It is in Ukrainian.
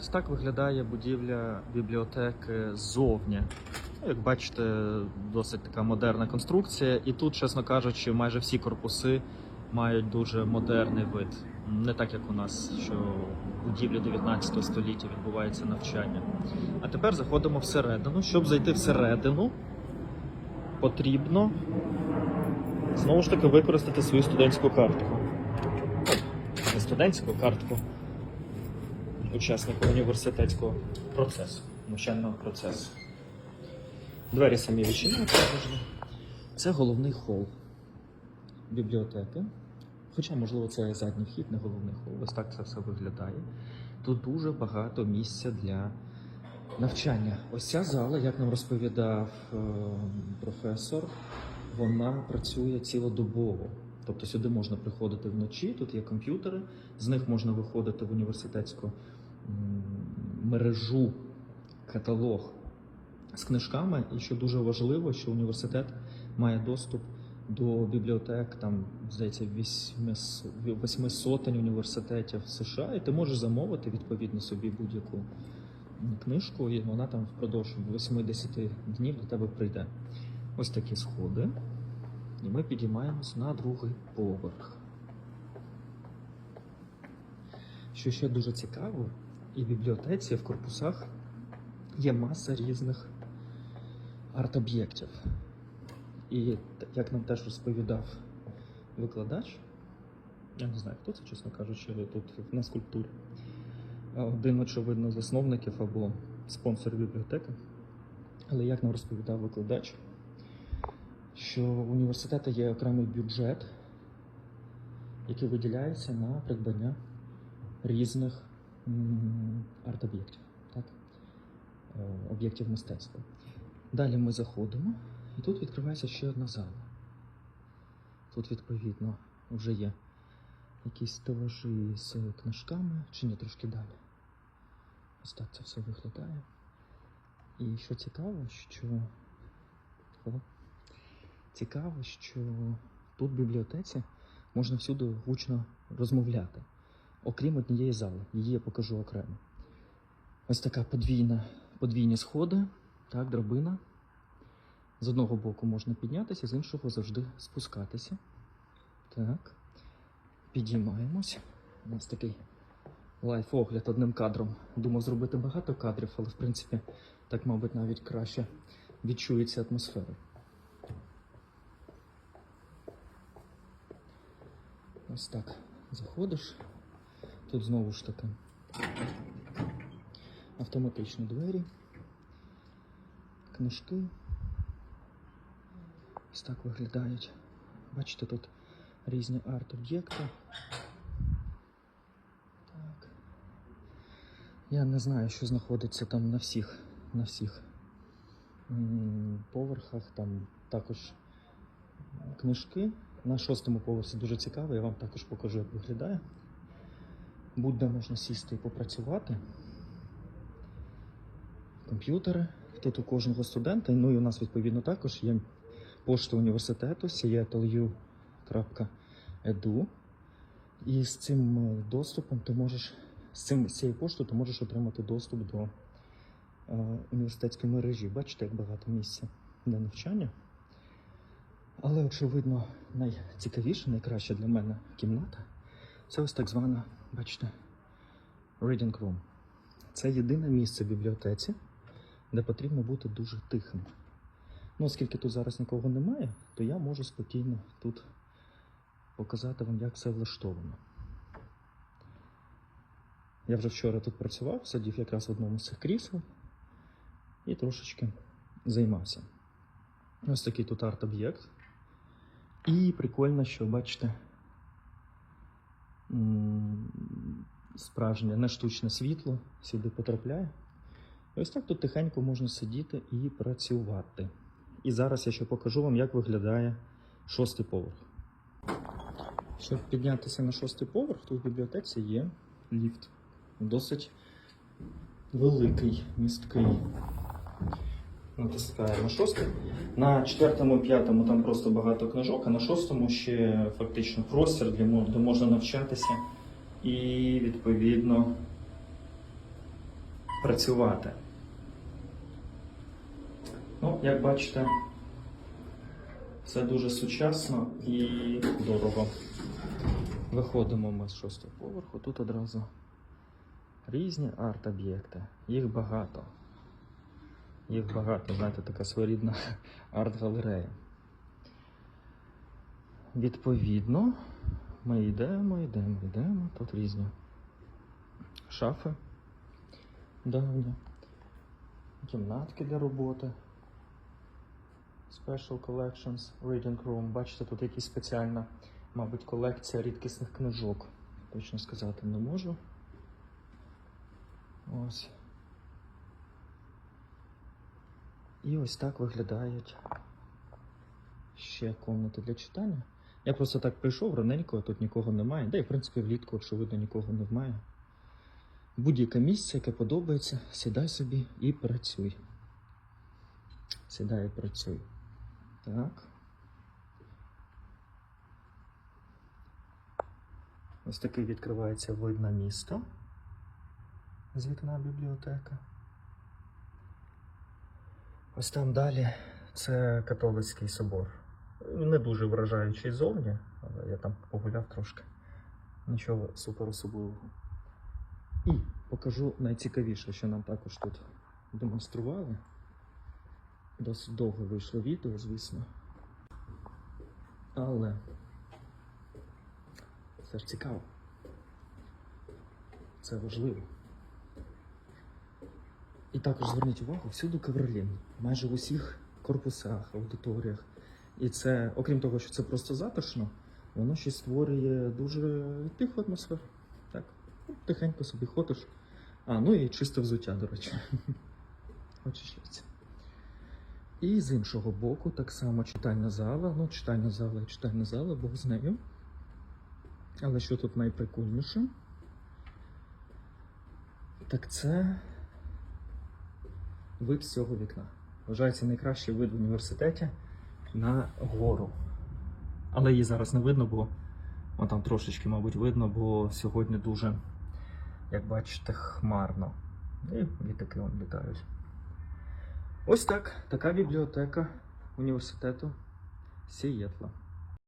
Ось так виглядає будівля бібліотеки ззовні. Ну, Як бачите, досить така модерна конструкція, і тут, чесно кажучи, майже всі корпуси мають дуже модерний вид. Не так як у нас, що в будівлі 19 століття відбувається навчання. А тепер заходимо всередину. Щоб зайти всередину, потрібно знову ж таки використати свою студентську картку. Не студентську картку учасника університетського процесу, навчального процесу. Двері самі відчиняються. Це головний хол бібліотеки. Хоча, можливо, це задній вхід, не головний хол. Ось так це все виглядає. Тут дуже багато місця для навчання. Ось ця зала, як нам розповідав е, професор, вона працює цілодобово. Тобто сюди можна приходити вночі, тут є комп'ютери, з них можна виходити в університетську мережу, каталог з книжками. І що дуже важливо, що університет має доступ до бібліотек, там, здається, восьми с- восьми сотень університетів США, і ти можеш замовити відповідно собі будь-яку книжку, і вона там впродовж 8-10 днів до тебе прийде. Ось такі сходи. І ми підіймаємось на другий поверх. Що ще дуже цікаво, і в бібліотеці, в корпусах є маса різних арт-об'єктів. І як нам теж розповідав викладач, я не знаю, хто це, чесно кажучи, тут на скульптурі. Один, очевидно, з засновників або спонсор бібліотеки. Але як нам розповідав викладач, що у університету є окремий бюджет, який виділяється на придбання різних арт-об'єктів, так? Е, об'єктів мистецтва. Далі ми заходимо, і тут відкривається ще одна зала. Тут, відповідно, вже є якісь стелажі з книжками, чи ні, трошки далі. Ось так це все виглядає. І що цікаво, що. О, цікаво, що тут в бібліотеці можна всюди гучно розмовляти, окрім однієї зали. Її я покажу окремо. Ось така подвійна, подвійні сходи, так, драбина. З одного боку можна піднятися, з іншого завжди спускатися. Так. Підіймаємось. У нас такий лайф-огляд одним кадром. Думав зробити багато кадрів, але в принципі так, мабуть, навіть краще відчується атмосфера. Ось так заходиш. Тут знову ж таки автоматичні двері, книжки. Ось так виглядають. Бачите, тут різні арт-об'єкти. Я не знаю, що знаходиться там на всіх, на всіх поверхах. Там також книжки. На шостому поверсі дуже цікаво, я вам також покажу, як виглядає. Будь-де можна сісти і попрацювати. Комп'ютери. Тут у кожного студента, ну і у нас відповідно також є пошта університету seattleu.edu. І з цим е, доступом ти можеш, з, цим, з цією поштою ти можеш отримати доступ до е, університетської мережі. Бачите, як багато місця для навчання. Але, очевидно, найцікавіша, найкраща для мене кімната це ось так звана, бачите, reading room. Це єдине місце в бібліотеці, де потрібно бути дуже тихим. Ну, оскільки тут зараз нікого немає, то я можу спокійно тут показати вам, як все влаштовано. Я вже вчора тут працював, сидів якраз в одному з цих крісел і трошечки займався. Ось такий тут арт-об'єкт. І прикольно, що бачите, справжнє не штучне світло сюди потрапляє. І ось так тут тихенько можна сидіти і працювати. І зараз я ще покажу вам, як виглядає шостий поверх. Щоб піднятися на шостий поверх, тут в бібліотеці є ліфт. Досить великий, місткий. Натискаємо шостий. На четвертому п'ятому там просто багато книжок, а на шостому ще фактично простір, де можна навчатися. І відповідно працювати. Ну, як бачите, все дуже сучасно і дорого. Виходимо ми з шостого поверху, тут одразу різні арт-об'єкти. Їх багато. Їх багато, знаєте, така своєрідна арт-галерея. Відповідно, ми йдемо, йдемо, йдемо. Тут різні шафи давні, кімнатки для роботи. Special Collections, Reading Room. Бачите, тут якась спеціальна, мабуть, колекція рідкісних книжок. Точно сказати не можу. Ось. І ось так виглядають ще комнати для читання. Я просто так прийшов раненько, тут нікого немає. Да і в принципі влітку, очевидно, нікого немає. Будь-яке місце, яке подобається, сідай собі і працюй. Сідай і працюй. Так. Ось такий відкривається вид на місто з вікна бібліотека. Ось там далі це католицький собор. Не дуже вражаючий зовні, але я там погуляв трошки. Нічого супер особливого. І покажу найцікавіше, що нам також тут демонстрували. Досить довго вийшло відео, звісно. Але це ж цікаво. Це важливо. І також зверніть увагу, всюди ковролін, майже в усіх корпусах, аудиторіях. І це, окрім того, що це просто затишно, воно ще створює дуже тиху атмосферу. Так, ну, тихенько собі ходиш. А, ну і чисте взуття, до речі. Очищається. І з іншого боку, так само читальна зала. Ну, читальна зала і читальна зала, Бог з нею. Але що тут найприкольніше? Так це вид з цього вікна. Вважається найкращий вид в університеті на гору. Але її зараз не видно, бо О, там трошечки, мабуть, видно, бо сьогодні дуже, як бачите, хмарно. І літаки вон літають. Ось так. Така бібліотека університету Сієтла.